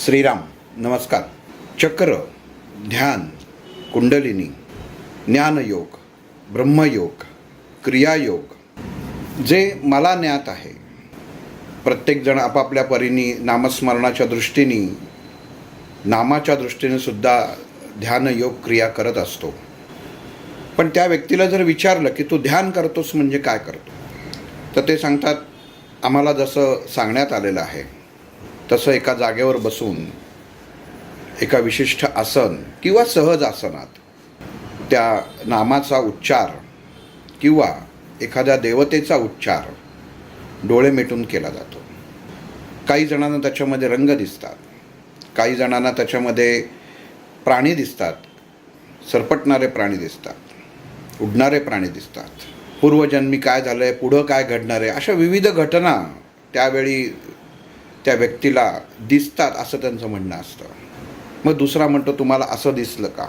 श्रीराम नमस्कार. चक्र ध्यान कुंडलिनी ज्ञानयोग ब्रह्मयोग क्रियायोग जे मला ज्ञात आहे. प्रत्येकजण आपापल्या परीने नामस्मरणाच्या दृष्टीने नामाच्या दृष्टीने सुद्धा ध्यानयोग क्रिया करत असतो. पण त्या व्यक्तीला जर विचारलं की तू ध्यान करतोस म्हणजे काय करतो? तर ते सांगतात आम्हाला जसं सांगण्यात आलेलं आहे तसं एका जागेवर बसून एका विशिष्ट आसन किंवा सहज आसनात त्या नामाचा उच्चार किंवा एखाद्या देवतेचा उच्चार डोळे मिटून केला जातो. काही जणांना त्याच्यामध्ये रंग दिसतात काही जणांना त्याच्यामध्ये प्राणी दिसतात सरपटणारे प्राणी दिसतात उडणारे प्राणी दिसतात. पूर्वजन्मी काय झालं आहे पुढं काय घडणार आहे अशा विविध घटना त्यावेळी त्या व्यक्तीला दिसतात असं त्यांचं म्हणणं असतं. मग दुसरा म्हणतो तुम्हाला असं दिसलं का?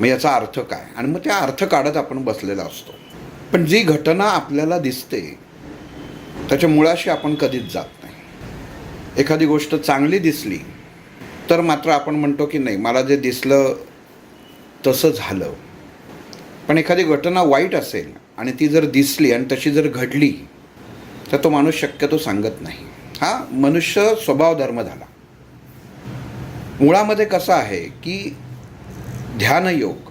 मग याचा अर्थ काय? आणि मग त्या अर्थ काढत आपण बसलेला असतो. पण जी घटना आपल्याला दिसते त्याच्या मुळाशी आपण कधीच जात नाही. एखादी गोष्ट चांगली दिसली तर मात्र आपण म्हणतो की नाही मला जे दिसलं तसं झालं. पण एखादी घटना वाईट असेल आणि ती जर दिसली आणि तशी जर घडली तर तो माणूस शक्यतो सांगत नाही. हा मनुष्य स्वभाव धर्म झाला. मुळामध्ये कसं आहे की ध्यानयोग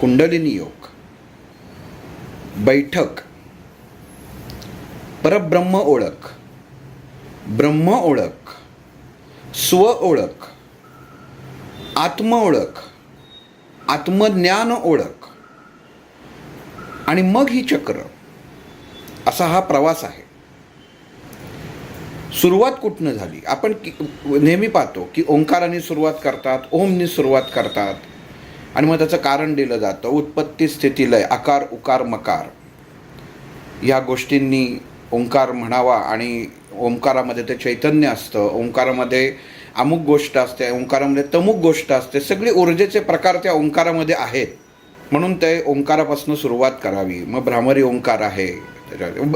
कुंडलिनी योग बैठक परब्रह्म ओळख ब्रह्म ओळख स्व ओळख आत्म ओळख आत्मज्ञान ओळख आणि मग ही चक्र असा हा प्रवास आहे. सुरुवात कुठनं झाली? आपण की नेहमी पाहतो की ओंकाराने सुरुवात करतात ओमनी सुरुवात करतात. आणि मग त्याचं कारण दिलं जातं. उत्पत्ती स्थिती लय आकार उकार मकार. या गोष्टींनी ओंकार म्हणावा आणि ओंकारामध्ये ते चैतन्य असतं. ओंकारामध्ये अमुक गोष्ट असते ओंकारामध्ये तमुक गोष्ट असते. सगळे ऊर्जेचे प्रकार त्या ओंकारामध्ये आहेत. म्हणून ते ओंकारापासून सुरुवात करावी. मग भ्रामरी ओंकार आहे.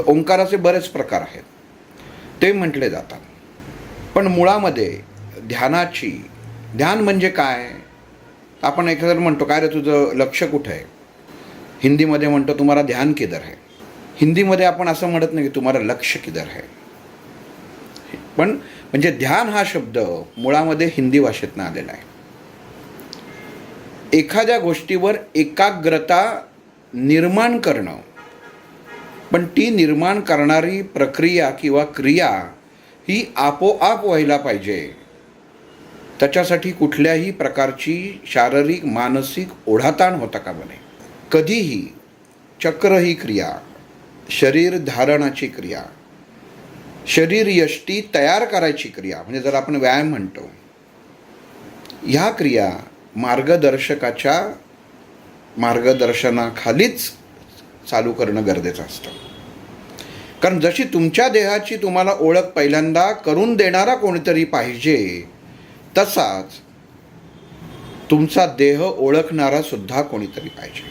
ओंकाराचे बरेच प्रकार आहेत. ते म्हटले जातात. पण मुळामध्ये ध्यानाची ध्यान म्हणजे काय? आपण एखादं म्हणतो काय रे तुझं लक्ष कुठं आहे? हिंदीमध्ये म्हणतो तुम्हाला ध्यान किधर आहे? हिंदीमध्ये आपण असं म्हणत नाही की तुम्हाला लक्ष किधर आहे. पण म्हणजे ध्यान हा शब्द मुळामध्ये हिंदी भाषेतनं आलेला आहे. एखाद्या गोष्टीवर एकाग्रता निर्माण करणं पण ती निर्माण करणारी प्रक्रिया किंवा क्रिया ही आपोआप व्हायला पाहिजे. त्याच्यासाठी कुठल्याही प्रकारची शारीरिक मानसिक ओढाताण होता का बने कधीही चक्र ही क्रिया शरीर धारणाची क्रिया शरीर यष्टी तयार करायची क्रिया म्हणजे जर आपण व्यायाम म्हणतो ह्या क्रिया मार्गदर्शकाच्या मार्गदर्शनाखालीच चालू करणं गरजेचं असतं. कारण जशी तुमच्या देहाची तुम्हाला ओळख पहिल्यांदा करून देणारा कोणीतरी पाहिजे तसाच तुमचा देह ओळखणारा सुद्धा कोणीतरी पाहिजे.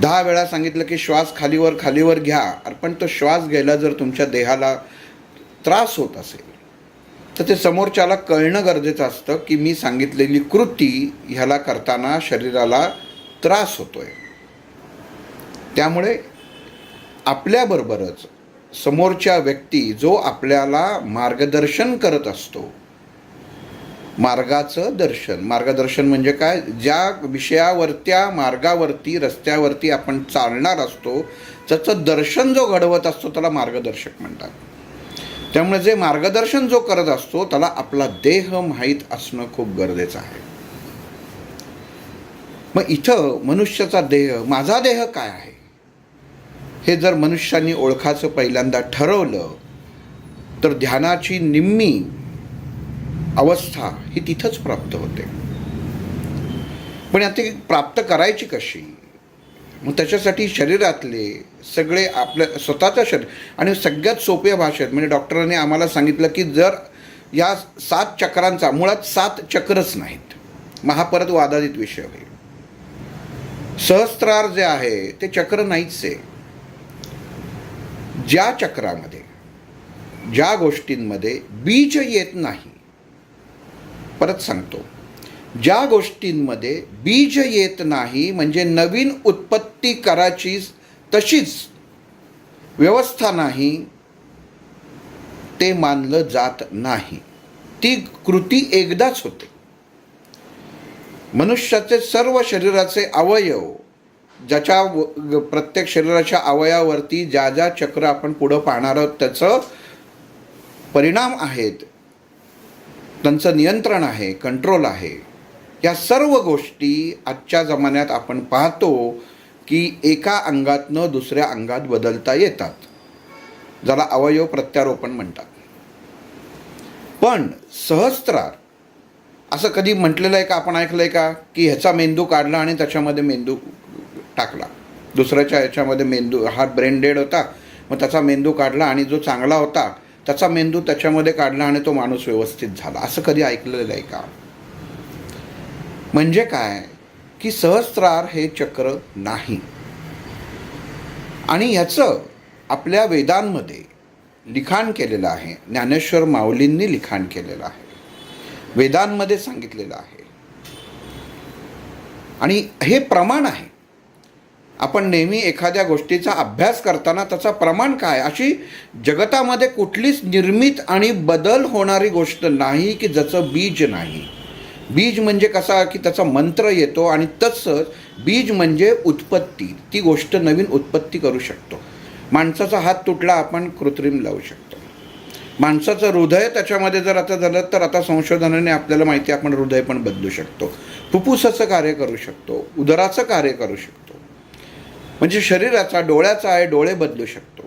दहा वेळा सांगितलं की श्वास खालीवर खालीवर घ्या पण तो श्वास घ्यायला जर तुमच्या देहाला त्रास होत असेल तर ते समोरच्याला कळणं गरजेचं असतं की मी सांगितलेली कृती ह्याला करताना शरीराला त्रास होतोय. त्यामुळे आपल्याबरोबरच समोरच्या व्यक्ती जो आपल्याला मार्गदर्शन करत असतो मार्गाचं दर्शन. मार्गदर्शन म्हणजे काय? ज्या विषयावरत्या मार्गावरती रस्त्यावरती आपण चालणार असतो त्याचं दर्शन जो घडवत असतो त्याला मार्गदर्शक म्हणतात. त्यामुळे जे मार्गदर्शन जो करत असतो त्याला आपला देह माहीत असणं खूप गरजेचं आहे. मग इथं मनुष्याचा देह माझा देह काय आहे? हे जर मनुष्याने ओळखाचं पहिल्यांदा ठरवलं तर ध्यानाची निम्मी अवस्था ही तिथंच प्राप्त होते. पण आता ती प्राप्त करायची कशी? मग त्याच्यासाठी शरीरातले सगळे आपल्या स्वतःचं शरीर आणि सगळ्यात सोप्या भाषेत म्हणजे डॉक्टरांनी आम्हाला सांगितलं की जर या सात चक्रांचा मुळात सात चक्रच नाहीत. महापरत वादादित विषय होईल सहस्त्रार जे आहे ते चक्र नाहीच आहे ज्या चक्रामध्ये ज्या गोष्टींमध्ये बीज येत नाही परत सांगतो. ज्या गोष्टींमध्ये बीज येत नाही म्हणजे नवीन उत्पत्ती करायची तशीच व्यवस्था नाही ते मानलं जात नाही. ती कृती एकदाच होते. मनुष्याचे सर्व शरीराचे अवयव ज्याच्या व- प्रत्येक शरीराच्या अवयावरती ज्या ज्या चक्र आपण पुढं पाहणार आहोत त्याचं परिणाम आहेत. त्यांचं नियंत्रण आहे कंट्रोल आहे. या सर्व गोष्टी आजच्या जमान्यात आपण पाहतो की एका अंगातनं दुसऱ्या अंगात बदलता येतात. ज्याला अवयव प्रत्यारोपण म्हणतात. पण सहस्त्रार असं कधी म्हटलेलं आहे का? आपण ऐकलं आहे का? की ह्याचा मेंदू काढला आणि त्याच्यामध्ये मेंदू टाकला. दुसऱ्याच्या याच्यामध्ये मेंदू हा ब्रेन डेड होता. मग त्याचा मेंदू काढला आणि जो चांगला होता त्याचा मेंदू त्याच्यामध्ये काढला आणि तो माणूस व्यवस्थित झाला. असं कधी ऐकलेलं आहे का? म्हणजे काय? की सहस्त्रार हे चक्र नाही. आणि ह्याचं आपल्या वेदांमध्ये लिखाण केलेलं आहे. ज्ञानेश्वर माऊलींनी लिखाण केलेलं आहे. वेदांमध्ये सांगितलेलं आहे. आणि हे प्रमाण आहे. आपण नेहमी एखाद्या गोष्टीचा अभ्यास करताना त्याचा प्रमाण काय? अशी जगतामध्ये कुठलीच निर्मित आणि बदल होणारी गोष्ट नाही की जसं बीज नाही. बीज म्हणजे कसा? की त्याचा मंत्र येतो आणि तसंच बीज म्हणजे उत्पत्ती. ती गोष्ट नवीन उत्पत्ती करू शकतो. माणसाचा हात तुटला आपण कृत्रिम लावू शकतो. माणसाचं हृदय त्याच्यामध्ये जर आता झालं तर आता संशोधनाने आपल्याला माहिती आपण हृदय पण बदलू शकतो. फुफ्फुसाचं कार्य करू शकतो. उदराचं कार्य करू शकतो. म्हणजे शरीराचा डोळ्याचा आहे डोळे बदलू शकतो.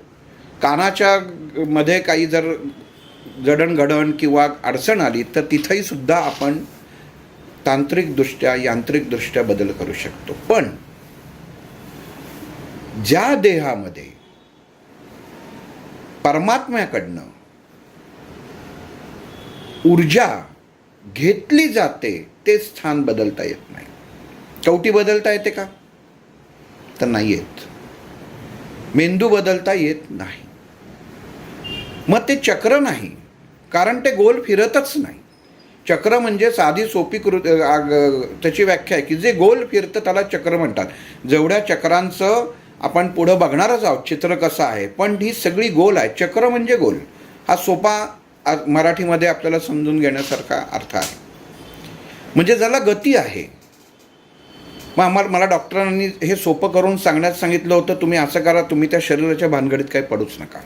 कानाच्या मध्ये काही जर जडणघडण किंवा अडचण आली तर तिथंही सुद्धा आपण तांत्रिकदृष्ट्या यांत्रिकदृष्ट्या बदल करू शकतो. पण ज्या देहामध्ये परमात्म्याकडनं ऊर्जा घेतली जाते ते स्थान बदलता येत नाही. कवटी बदलता येते का? तर नाही येत मेंदू बदलता येत नाही. मग ते चक्र नाही. कारण ते गोल फिरतच नाही. चक्र म्हणजे साधी सोपी कृत त्याची व्याख्या आहे की जे गोल फिरतं त्याला चक्र म्हणतात. जेवढ्या चक्रांचं आपण पुढं बघणारच आहोत चित्र कसं आहे पण ही सगळी गोल आहे. चक्र म्हणजे गोल. हा सोपा मराठीमध्ये आपल्याला समजून घेण्यासारखा अर्थ आहे. म्हणजे ज्याला गती आहे मग आम्हाला मला डॉक्टरांनी हे सोपं करून सांगण्यात सांगितलं होतं तुम्ही असं करा तुम्ही त्या शरीराच्या भानगडीत काही पडूच नका.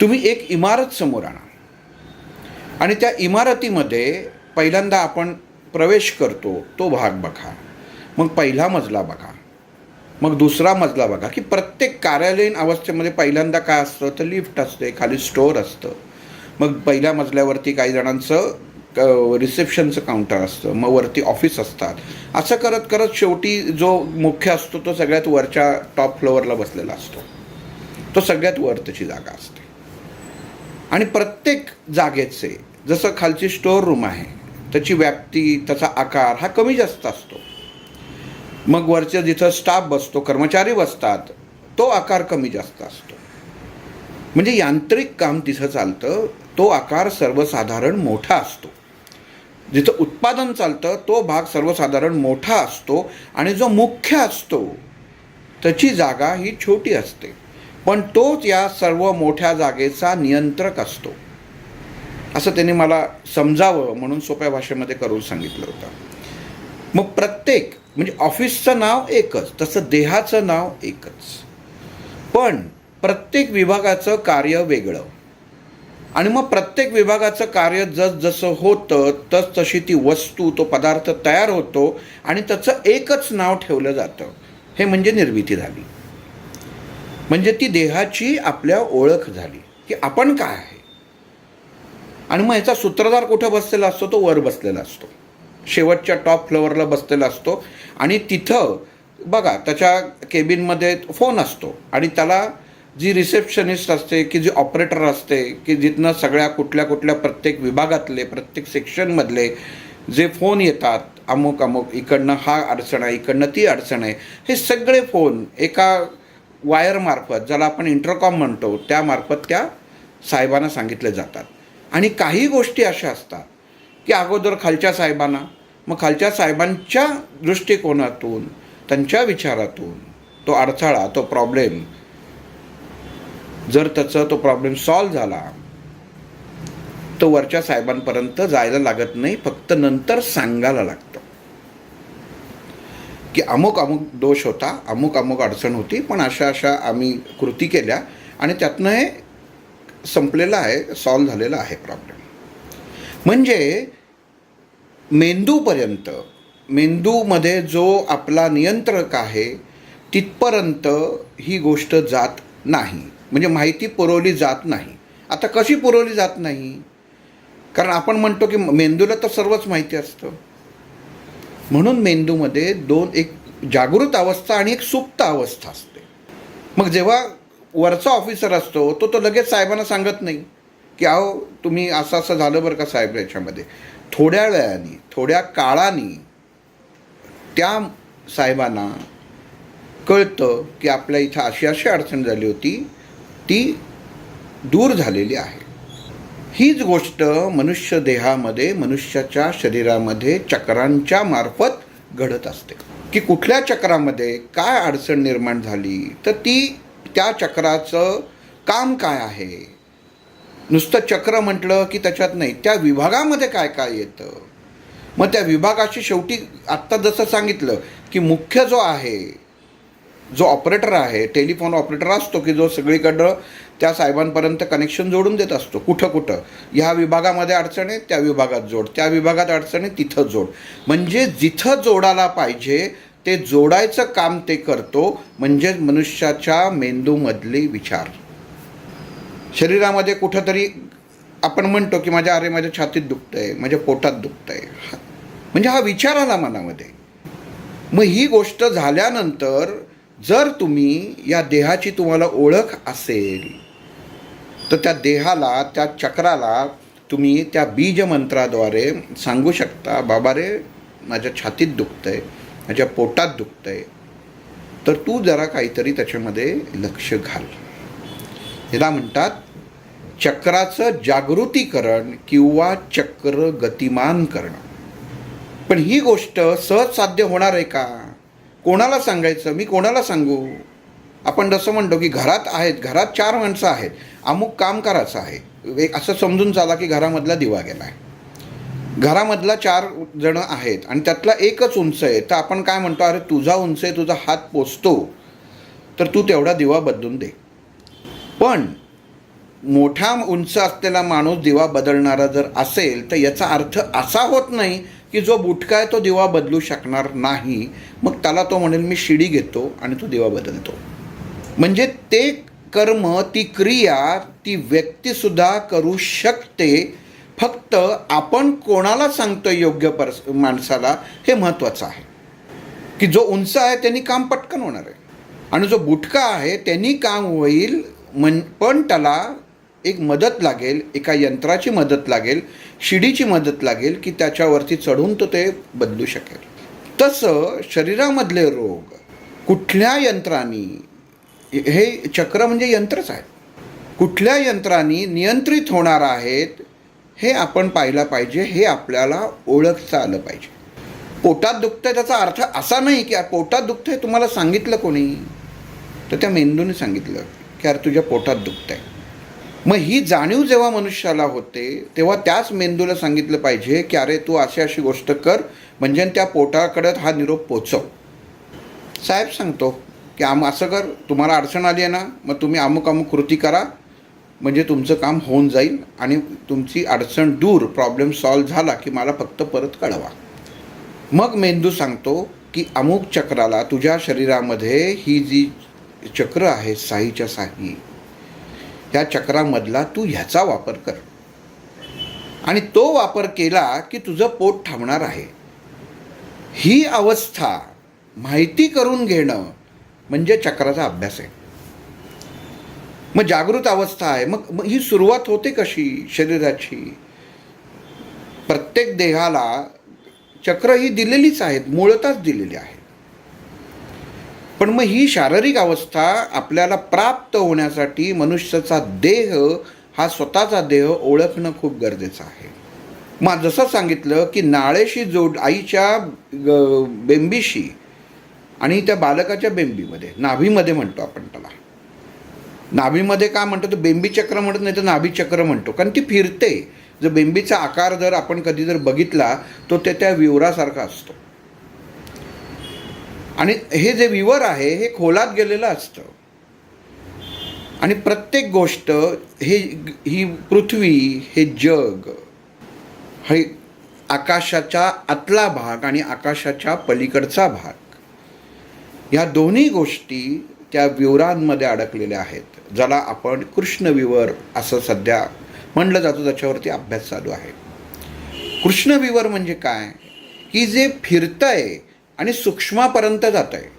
तुम्ही एक इमारत समोर आणा. आणि त्या इमारतीमध्ये पहिल्यांदा आपण प्रवेश करतो तो भाग बघा. मग पहिला मजला बघा. मग दुसरा मजला बघा की प्रत्येक कार्यालयीन अवस्थेमध्ये पहिल्यांदा काय असतं? तर लिफ्ट असते खाली स्टोअर असतं. मग पहिल्या मजल्यावरती काही जणांचं रिसेप्शनचं काउंटर असतं मग वरती ऑफिस असतात. असं करत करत शेवटी जो मुख्य असतो तो सगळ्यात वरच्या टॉप फ्लोअरला बसलेला असतो. तो सगळ्यात वरतीची जागा असते. आणि प्रत्येक जागेचे जसं खालची स्टोअर रूम आहे त्याची व्याप्ती त्याचा आकार हा कमी जास्त असतो. मग वरच्या जिथं स्टाफ बसतो कर्मचारी बसतात तो आकार कमी जास्त असतो. म्हणजे यांत्रिक काम तिथं चालतं तो आकार सर्वसाधारण मोठा असतो. जिथं उत्पादन चालतं तो भाग सर्वसाधारण मोठा असतो आणि जो मुख्य असतो त्याची जागा ही छोटी असते. पण तोच या सर्व मोठ्या जागेचा नियंत्रक असतो. असं त्यांनी मला समजावं म्हणून सोप्या भाषेमध्ये करून सांगितलं होतं. मग प्रत्येक म्हणजे ऑफिसचं नाव एकच तसं देहाचं नाव एकच. पण प्रत्येक विभागाचं कार्य वेगळं. आणि मग प्रत्येक विभागाचं कार्य जस जसं होतं तस तशी ती वस्तू तो पदार्थ तयार होतो आणि त्याचं एकच नाव ठेवलं जातं. हे म्हणजे निर्मिती झाली. म्हणजे ती देहाची आपल्या ओळख झाली की आपण काय आहे. आणि मग ह्याचा सूत्रधार कुठं बसलेला असतो? तो वर बसलेला असतो. शेवटच्या टॉप फ्लोअरला बसलेला असतो. आणि तिथं बघा त्याच्या केबिनमध्ये फोन असतो आणि त्याला जी रिसेप्शनिस्ट असते की जी ऑपरेटर असते की जिथनं सगळ्या कुठल्या कुठल्या प्रत्येक विभागातले प्रत्येक सेक्शनमधले जे फोन येतात अमुक अमुक इकडनं हा अडचण आहे इकडनं ती अडचण आहे हे सगळे फोन एका वायरमार्फत ज्याला आपण इंटरकॉम म्हणतो त्यामार्फत त्या साहेबांना सांगितले जातात. आणि काही गोष्टी अशा असतात की अगोदर खालच्या साहेबांना मग खालच्या साहेबांच्या दृष्टिकोनातून त्यांच्या विचारातून तो अडथळा तो प्रॉब्लेम जर त्याचा तो प्रॉब्लेम सॉल्व झाला तो वरच्या साहेबांपर्यंत जायला लागत नाही फक्त नंतर सांगायला लागतं. की अमुक अमुक दोष होता अमुक अमुक अडचण होती पण अशा अशा आम्ही कृती केल्या आणि त्यातनं हे संपलेलं आहे सॉल्व झालेलं आहे प्रॉब्लेम म्हणजे मेंदूपर्यंत मेंदूमध्ये जो आपला नियंत्रक आहे तिथपर्यंत ही गोष्ट जात नाही. म्हणजे माहिती पुरवली जात नाही. आता कशी पुरवली जात नाही? कारण आपण म्हणतो की मेंदूला तर सर्वच माहिती असतं. म्हणून मेंदूमध्ये दोन एक जागृत अवस्था आणि एक सुप्त अवस्था असते. मग जेव्हा वरचा ऑफिसर असतो तो तो लगेच साहेबांना सांगत नाही की अहो तुम्ही असं असं झालं बरं का साहेब याच्यामध्ये. थोड्या वेळाने थोड्या काळाने त्या साहेबांना कळतं की आपल्या इथं अशी अशी अडचण झाली होती. ती दूर झालेली आहे. हीच गोष्ट मनुष्य देहामध्ये मनुष्याच्या शरीरामध्ये चक्रांच्या मार्फत घडत असते. की कुठल्या चक्रामध्ये काय अडचण निर्माण झाली तर ती त्या चक्राचं काम काय आहे? नुसतं चक्र म्हटलं की त्याच्यात नाही त्या विभागामध्ये काय काय येतं? मग त्या विभागाशी शेवटी आत्ता जसं सांगितलं की मुख्य जो आहे जो ऑपरेटर आहे टेलिफोन ऑपरेटर असतो की जो सगळीकडं त्या साहेबांपर्यंत कनेक्शन जोडून देत असतो कुठं कुठं. ह्या विभागामध्ये अडचण आहे त्या विभागात जोड. त्या विभागात अडचण आहे तिथं जोड. म्हणजे जिथं जोडायला पाहिजे ते जोडायचं काम ते करतो म्हणजे मनुष्याच्या मेंदूमधले विचार. शरीरामध्ये कुठंतरी आपण म्हणतो की माझ्या अरे माझ्या छातीत दुखतं आहे माझ्या पोटात दुखतं आहे म्हणजे हा विचार आला मनामध्ये. मग ही गोष्ट झाल्यानंतर जर तुम्ही या देहाची तुम्हाला ओळख असेल तर त्या देहाला त्या चक्राला तुम्ही त्या बीज मंत्राद्वारे सांगू शकता बाबा रे माझ्या छातीत दुखतं आहे माझ्या पोटात दुखतं आहे तर तू जरा काहीतरी त्याच्यामध्ये लक्ष घाल. याला म्हणतात चक्राचं जागृतीकरण किंवा चक्र गतिमान करणं. पण ही गोष्ट सहज साध्य होणार आहे का? कोणाला सांगायचं? मी कोणाला सांगू? आपण जसं म्हणतो की घरात आहेत घरात चार माणसं आहेत. अमुक काम करायचं आहे. एक असं समजून चाला की घरामधला दिवा गेला आहे घरामधला चार जणं आहेत आणि त्यातला एकच उंच आहे. तर आपण काय म्हणतो? अरे तुझा उंच आहे तुझा हात पोचतो तर तू तेवढा दिवा बदलून दे. पण मोठा उंच असलेला माणूस दिवा बदलणारा जर असेल तर याचा अर्थ असा होत नाही की जो बुटका आहे तो दिवा बदलू शकणार नाही मग त्याला तो म्हणेल मी शिडी घेतो आणि तो दिवा बदलतो. म्हणजे ते कर्म ती क्रिया ती व्यक्तीसुद्धा करू शकते. फक्त आपण कोणाला सांगतो योग्य परस माणसाला हे महत्त्वाचं आहे. की जो उंच आहे त्यांनी काम पटकन होणार आहे. आणि जो बुटका आहे त्यांनी काम होईल मन पण त्याला एक मदत लागेल एका यंत्राची मदत लागेल शिडीची मदत लागेल की त्याच्यावरती चढून तो ते बदलू शकेल. तसं शरीरामधले रोग कुठल्या यंत्रानी हे चक्र म्हणजे यंत्रच आहे. कुठल्या यंत्रानी नियंत्रित होणार आहेत हे आपण पाहिलं पाहिजे हे आपल्याला ओळखता आलं पाहिजे. पोटात दुखतंय त्याचा अर्थ असा नाही की पोटात दुखतंय तुम्हाला सांगितलं कोणी? तर त्या मेंदूने सांगितलं की अरे तुझ्या पोटात दुखतंय. मग ही जाणीव जेव्हा मनुष्याला होते तेव्हा त्याच मेंदूला सांगितलं पाहिजे की अरे तू अशी अशी गोष्ट कर म्हणजे त्या पोटाकडे हा निरोप पोचव. साहेब सांगतो की आम असं कर तुम्हाला अडचण आली आहे ना मग तुम्ही अमुक अमुक कृती करा म्हणजे तुमचं काम होऊन जाईल आणि तुमची अडचण दूर प्रॉब्लेम सॉल्व झाला की मला फक्त परत कळवा. मग मेंदू सांगतो की अमुक चक्राला तुझ्या शरीरामध्ये ही जी चक्र आहे साईच्या साई त्या चक्रामधला तू ह्याचा वापर कर. आणि तो वापर केला की तुझं पोट थांबणार आहे. ही अवस्था माहिती करून घेणं म्हणजे चक्राचा अभ्यास आहे. मग जागृत अवस्था आहे. मग मग ही सुरुवात होते कशी शरीराची? प्रत्येक देहाला चक्र ही दिलेलीच आहेत मूळताच दिलेली आहे पण मग ही शारीरिक अवस्था आपल्याला प्राप्त होण्यासाठी मनुष्याचा देह हा स्वतःचा देह ओळखणं खूप गरजेचं आहे. मग जसं सांगितलं की नाळेशी जोड आईच्या ग- बेंबीशी आणि त्या बालकाच्या बेंबीमध्ये नाभीमध्ये म्हणतो आपण त्याला. नाभीमध्ये काय म्हणतो? तर बेंबी चक्र म्हणत नाही तर नाभी चक्र म्हणतो. कारण ती फिरते. जर बेंबीचा आकार जर आपण कधी जर बघितला तो ते त्या विवरासारखा असतो. आणि हे जे विवर आहे हे खोलात गेलेलं असतं. आणि प्रत्येक गोष्ट हे ही पृथ्वी हे जग हे आकाशाच्या आतला भाग आणि आकाशाच्या पलीकडचा भाग ह्या दोन्ही गोष्टी त्या विवरांमध्ये अडकलेल्या आहेत. ज्याला आपण कृष्णविवर असं सध्या म्हणलं जातं त्याच्यावरती अभ्यास चालू आहे. कृष्णविवर म्हणजे काय? की जे फिरतंय आणि सूक्ष्मापर्यंत जात आहे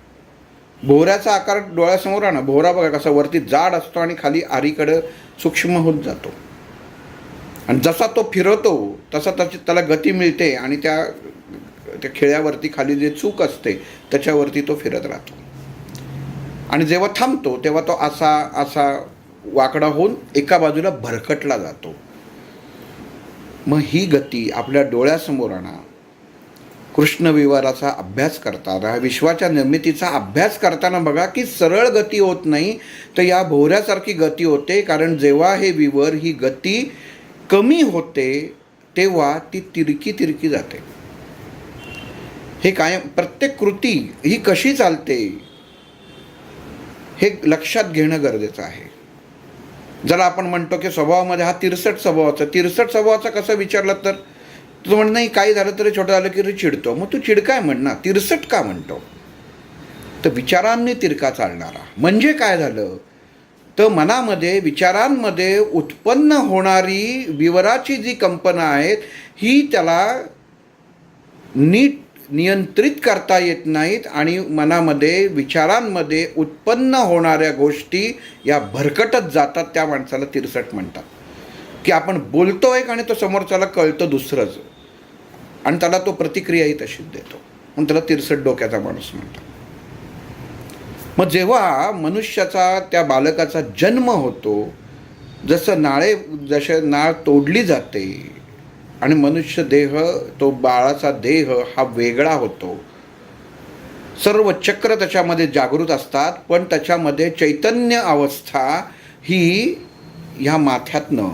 भोवऱ्याचा आकार डोळ्यासमोर आणा. भोवरा बघा कसा वरती जाड असतो आणि खाली आरीकडं सूक्ष्म होत जातो. आणि जसा तो फिरवतो तसा त्याची त्याला गती मिळते आणि त्या त्या खिळ्यावरती खाली जे चूक असते त्याच्यावरती तो फिरत राहतो. आणि जेव्हा थांबतो तेव्हा तो असा असा वाकडा होऊन एका बाजूला भरकटला जातो. मग ही गती आपल्या डोळ्यासमोर आणा. कृष्णविवाराचा अभ्यास करताना विश्वाच्या निर्मितीचा अभ्यास करताना बघा की सरळ गती होत नाही तर या भोवऱ्यासारखी गती होते. कारण जेव्हा हे विवर ही गती कमी होते तेव्हा ती तिरकी तिरकी जाते. हे कायम प्रत्येक कृती ही कशी चालते हे लक्षात घेणं गरजेचं आहे. जर आपण म्हणतो की स्वभावामध्ये हा तिरसट स्वभावाचा तिरसट स्वभावाचा कसं विचारलं तर? तुझं म्हणणं नाही काही झालं तरी छोटं झालं की रे चिडतो. मग तू चिडकाय म्हणणार म्हण ना? तिरसट का म्हणतो? तर विचारांनी तिरका चालणारा. म्हणजे काय झालं? तर मनामध्ये विचारांमध्ये उत्पन्न होणारी विवराची जी कंपना आहेत ही त्याला नीट नियंत्रित करता येत नाहीत आणि मनामध्ये विचारांमध्ये उत्पन्न होणाऱ्या गोष्टी या भरकटत जातात त्या माणसाला तिरसट म्हणतात. की आपण बोलतो एक आणि तो समोरच्याला कळतं दुसरंच. आणि त्याला तो प्रतिक्रियाही तशीच देतो. म्हणून त्याला तिरसट डोक्याचा माणूस म्हणतात. मग जेव्हा मनुष्याचा त्या बालकाचा जन्म होतो जसं नाळे जसे नाळ तोडली जाते आणि मनुष्य देह तो बाळाचा देह हा वेगळा होतो. सर्व चक्र त्याच्यामध्ये जागृत असतात पण त्याच्यामध्ये चैतन्य अवस्था ही ह्या माथ्यातनं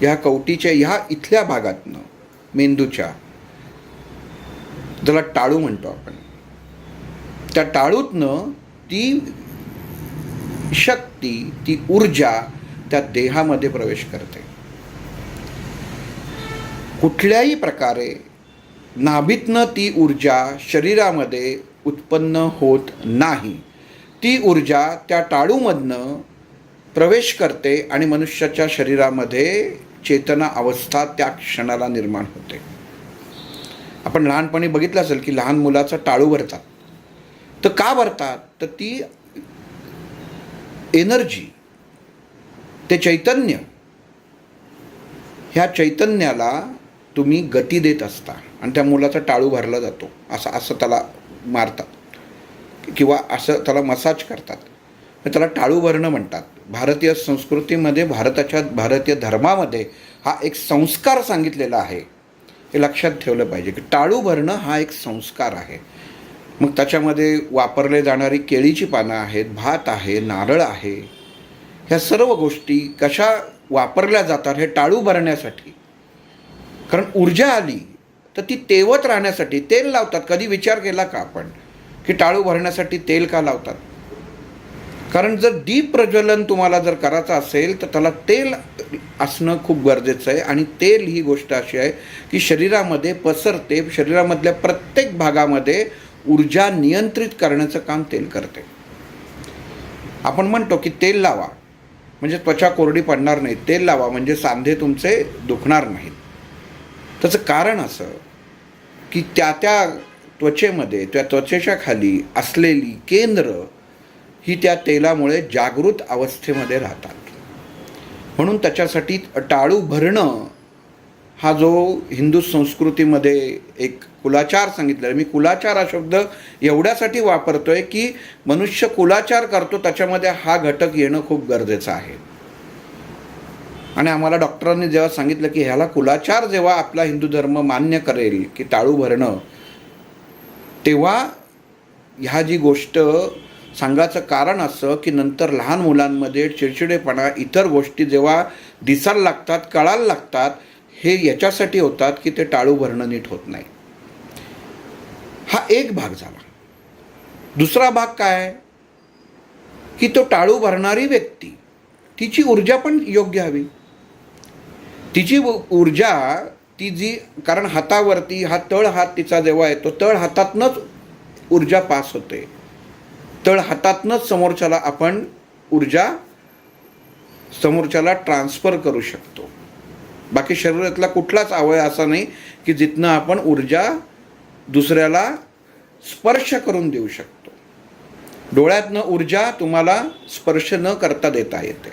ह्या कवटीच्या ह्या इथल्या भागातनं मेंदूच्या. ज्याला टाळू म्हणतो आपण. त्या टाळूतनं ती शक्ती ती ऊर्जा त्या देहामध्ये प्रवेश करते. कुठल्याही प्रकारे नाभीतनं ती ऊर्जा शरीरामध्ये उत्पन्न होत नाही ती ऊर्जा त्या टाळूमधनं प्रवेश करते आणि मनुष्याच्या शरीरामध्ये चेतना अवस्था त्या क्षणाला निर्माण होते. आपण लहानपणी बघितलं असेल की लहान मुलाचं टाळू भरतात. तर का भरतात? तर ती एनर्जी ते चैतन्य ह्या चैतन्याला तुम्ही गती देत असता आणि त्या मुलाचा टाळू भरला जातो. असं असं त्याला मारतात. किंवा असं त्याला मसाज करतात. त्याला टाळू म्हणतात. भारतीय संस्कृतीमध्ये भारताच्या भारतीय धर्मामध्ये हा एक संस्कार सांगितलेला आहे. हे लक्षात ठेवलं पाहिजे की टाळू भरणं हा एक संस्कार आहे. मग त्याच्यामध्ये वापरले जाणारी केळीची पानं आहेत भात आहे नारळ आहे. ह्या सर्व गोष्टी कशा वापरल्या जातात हे टाळू भरण्यासाठी कारण ऊर्जा आली तर ती तेवत राहण्यासाठी तेल लावतात. कधी विचार केला का आपण? की टाळू भरण्यासाठी तेल का लावतात? कारण जर दीप प्रज्वलन तुम्हाला जर करायचं असेल तर त्याला तेल असणं खूप गरजेचं आहे. आणि तेल ही गोष्ट अशी आहे की शरीरामध्ये पसरते शरीरामधल्या प्रत्येक भागामध्ये ऊर्जा नियंत्रित करण्याचं काम तेल करते. आपण म्हणतो की तेल लावा. म्हणजे त्वचा कोरडी पडणार नाही. तेल लावा म्हणजे सांधे तुमचे दुखणार नाहीत. त्याचं कारण असं की त्या त्या त्वचेमध्ये त्या त्वचेच्या खाली असलेली केंद्र ही त्या तेलामुळे जागृत अवस्थेमध्ये राहतात. म्हणून त्याच्यासाठी टाळू भरणं हा जो हिंदू संस्कृतीमध्ये एक कुलाचार सांगितलेला मी कुलाचार हा शब्द एवढ्यासाठी वापरतो आहे की मनुष्य कुलाचार करतो त्याच्यामध्ये हा घटक येणं खूप गरजेचं आहे. आणि आम्हाला डॉक्टरांनी जेव्हा सांगितलं की ह्याला कुलाचार जेव्हा आपला हिंदू धर्म मान्य करेल की टाळू भरणं तेव्हा ह्या जी गोष्ट सांगायचं कारण असं की नंतर लहान मुलांमध्ये चिडचिडेपणा इतर गोष्टी जेव्हा दिसायला लागतात कळायला लागतात हे याच्यासाठी होतात की ते टाळू भरणं नीट होत नाही. हा एक भाग झाला. दुसरा भाग काय की तो टाळू भरणारी व्यक्ती तिची ऊर्जा पण योग्य हवी. तिची ऊर्जा ती जी कारण हातावरती हा तळ हात तिचा जेव्हा येतो तळ हातातनंच ऊर्जा पास होते. तळ हातातनंच समोरच्याला आपण ऊर्जा समोरच्याला ट्रान्सफर करू शकतो. बाकी शरीरातला कुठलाच अवयव असा नाही की जिथनं आपण ऊर्जा दुसऱ्याला स्पर्श करून देऊ शकतो. डोळ्यातनं ऊर्जा तुम्हाला स्पर्श न करता देता येते.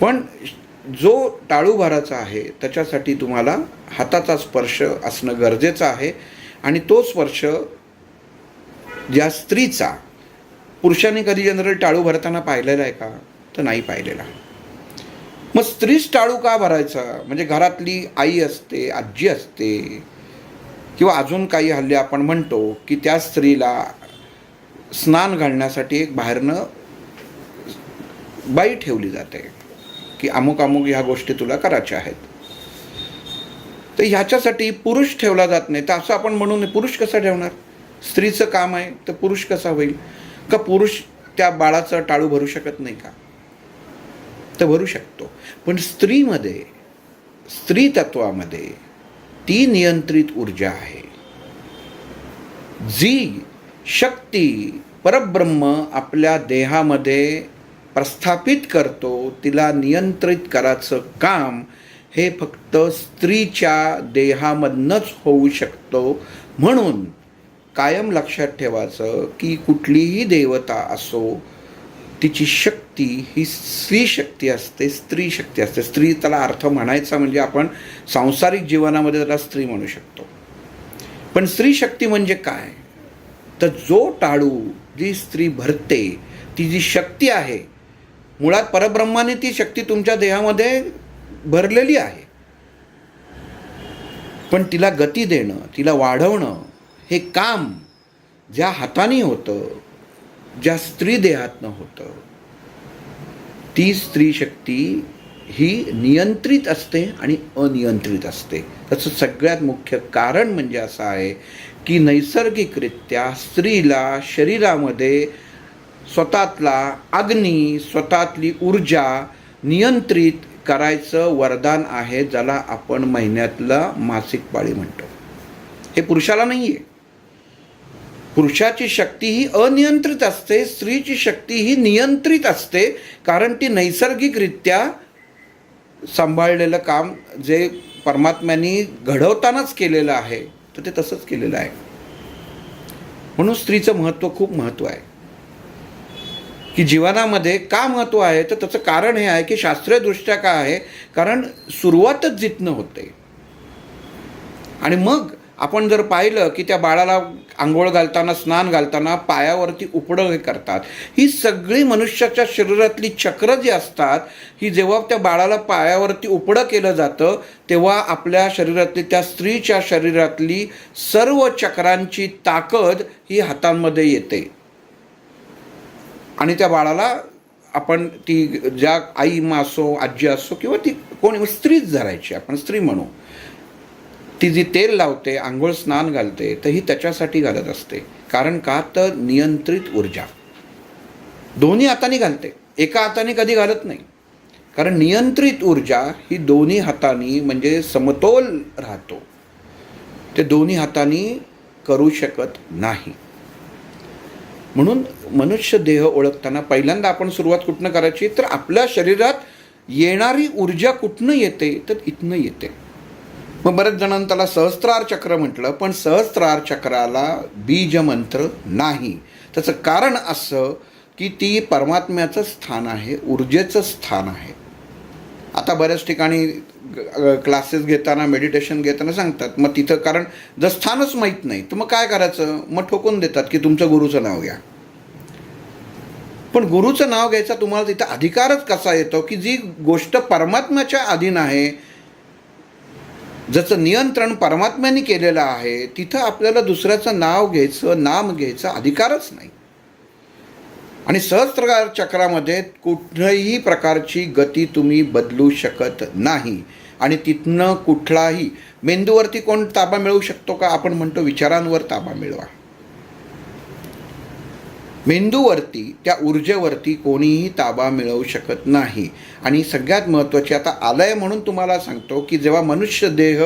पण जो टाळूभाराचा आहे त्याच्यासाठी तुम्हाला हाताचा स्पर्श असणं गरजेचं आहे आणि तो स्पर्श ज्या स्त्रीचा पुरुषांनी कधी जनरल टाळू भरताना पाहिलेला आहे का तर नाही पाहिलेला. मग स्त्रीच टाळू का भरायचा? म्हणजे घरातली आई असते आजी असते किंवा अजून काही हल्ली आपण म्हणतो की त्या स्त्रीला स्नान घालण्यासाठी एक बाहेरनं बाई ठेवली जाते की अमुक अमुक ह्या गोष्टी तुला करायच्या आहेत. तर ह्याच्यासाठी पुरुष ठेवला जात नाही. तर असं आपण म्हणू पुरुष कसा ठेवणार? स्त्रीचं काम आहे तर पुरुष कसा होईल? का पुरुष त्या बाळाचं टाळू भरू शकत नाही का? तर भरू शकतो. पण स्त्रीमध्ये स्त्री तत्वामध्ये ती नियंत्रित ऊर्जा आहे. जी शक्ती परब्रह्म आपल्या देहामध्ये प्रस्थापित करतो तिला नियंत्रित करायचं काम हे फक्त स्त्रीच्या देहामधनंच होऊ शकतो म्हणून कायम लक्षात ठेवायचं की कुठलीही देवता असो तिची शक्ती ही स्त्री शक्ती असते स्त्री शक्ती असते. स्त्री त्याला अर्थ म्हणायचा म्हणजे आपण सांसारिक जीवनामध्ये त्याला स्त्री म्हणू शकतो. पण स्त्री शक्ती म्हणजे काय? तर जो टाळू जी स्त्री भरते ती जी शक्ती आहे मुळात परब्रह्माने ती शक्ती तुमच्या देहामध्ये भरलेली आहे. पण तिला गती देणं तिला वाढवणं हे काम ज्या हाताने होतं ज्या स्त्री देहातनं होतं ती स्त्री शक्ती ही नियंत्रित असते आणि अनियंत्रित असते. त्याचं सगळ्यात मुख्य कारण म्हणजे असं आहे की नैसर्गिकरित्या स्त्रीला शरीरामध्ये स्वतःतला अग्नी स्वतःतली ऊर्जा नियंत्रित करायचं वरदान आहे ज्याला आपण महिन्यातलं मासिक पाळी म्हणतो. हे पुरुषाला नाही आहे पुरुषाची शक्ती ही अनियंत्रित असते स्त्रीची शक्ती ही नियंत्रित असते कारण ती नैसर्गिकरित्या सांभाळलेलं काम जे परमात्म्यानी घडवतानाच केलेलं आहे तर ते तसंच केलेलं आहे. म्हणून स्त्रीचं महत्त्व खूप महत्त्व आहे. की जीवनामध्ये का महत्त्व आहे तर त्याचं कारण हे आहे की शास्त्रीयदृष्ट्या काय आहे कारण सुरुवातच जिथनं होते. आणि मग आपण जर पाहिलं की त्या बाळाला आंघोळ घालताना स्नान घालताना पायावरती उपडं हे करतात. ही सगळी मनुष्याच्या शरीरातली चक्र जी असतात ही जेव्हा त्या बाळाला पायावरती उपडं केलं जातं तेव्हा आपल्या शरीरातली त्या स्त्रीच्या शरीरातली सर्व चक्रांची ताकद ही हातांमध्ये येते. आणि त्या बाळाला आपण ती ज्या आई मा असो आजी असो किंवा ती कोणी स्त्रीच धरायची आपण स्त्री म्हणू. ती जी तेल लावते आंघोळ स्नान घालते तर ही त्याच्यासाठी घालत असते. कारण का? तर नियंत्रित ऊर्जा. दोन्ही हाताने घालते. एका हाताने कधी घालत नाही. कारण नियंत्रित ऊर्जा ही दोन्ही हाताने म्हणजे समतोल राहतो. ते दोन्ही हाताने करू शकत नाही. म्हणून मनुष्य देह ओळखताना पहिल्यांदा आपण सुरुवात कुठनं करायची? तर आपल्या शरीरात येणारी ऊर्जा कुठनं येते? तर इथनं येते. मग बऱ्याच जणांनी त्याला सहस्त्रार चक्र म्हटलं पण सहस्त्रार चक्राला बीज मंत्र नाही. त्याचं कारण असं की ती परमात्म्याचं स्थान आहे ऊर्जेचं स्थान आहे. आता बऱ्याच ठिकाणी क्लासेस घेताना मेडिटेशन घेताना सांगतात मग तिथं कारण जर स्थानच माहीत नाही तर मग काय करायचं? मग ठोकून देतात की तुमचं गुरुचं नाव घ्या. पण गुरुचं नाव घ्यायचा तुम्हाला तिथं अधिकारच कसा येतो की जी गोष्ट परमात्म्याच्या अधीन आहे ज्याचं नियंत्रण परमात्म्याने केलेलं आहे तिथं आपल्याला दुसऱ्याचं नाव घ्यायचं नाम घ्यायचा अधिकारच नाही. आणि सहस्त्रकार चक्रामध्ये कुठल्याही प्रकारची गती तुम्ही बदलू शकत नाही. आणि तिथनं कुठलाही मेंदूवरती कोण ताबा मिळवू शकतो का? आपण म्हणतो विचारांवर ताबा मिळवा. मेंदूवरती त्या ऊर्जेवरती कोणीही ताबा मिळवू शकत नाही. आणि सगळ्यात महत्त्वाची आता आलय म्हणून तुम्हाला सांगतो की जेव्हा मनुष्य देह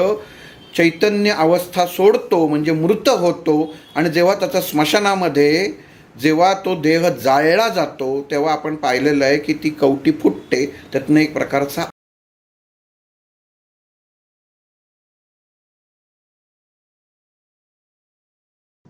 चैतन्य अवस्था सोडतो म्हणजे मृत होतो आणि जेव्हा त्याचा स्मशानामध्ये जेव्हा तो देह जाळला जातो तेव्हा आपण पाहिलेलं आहे की ती कवटी फुटते. त्यातनं एक प्रकारचा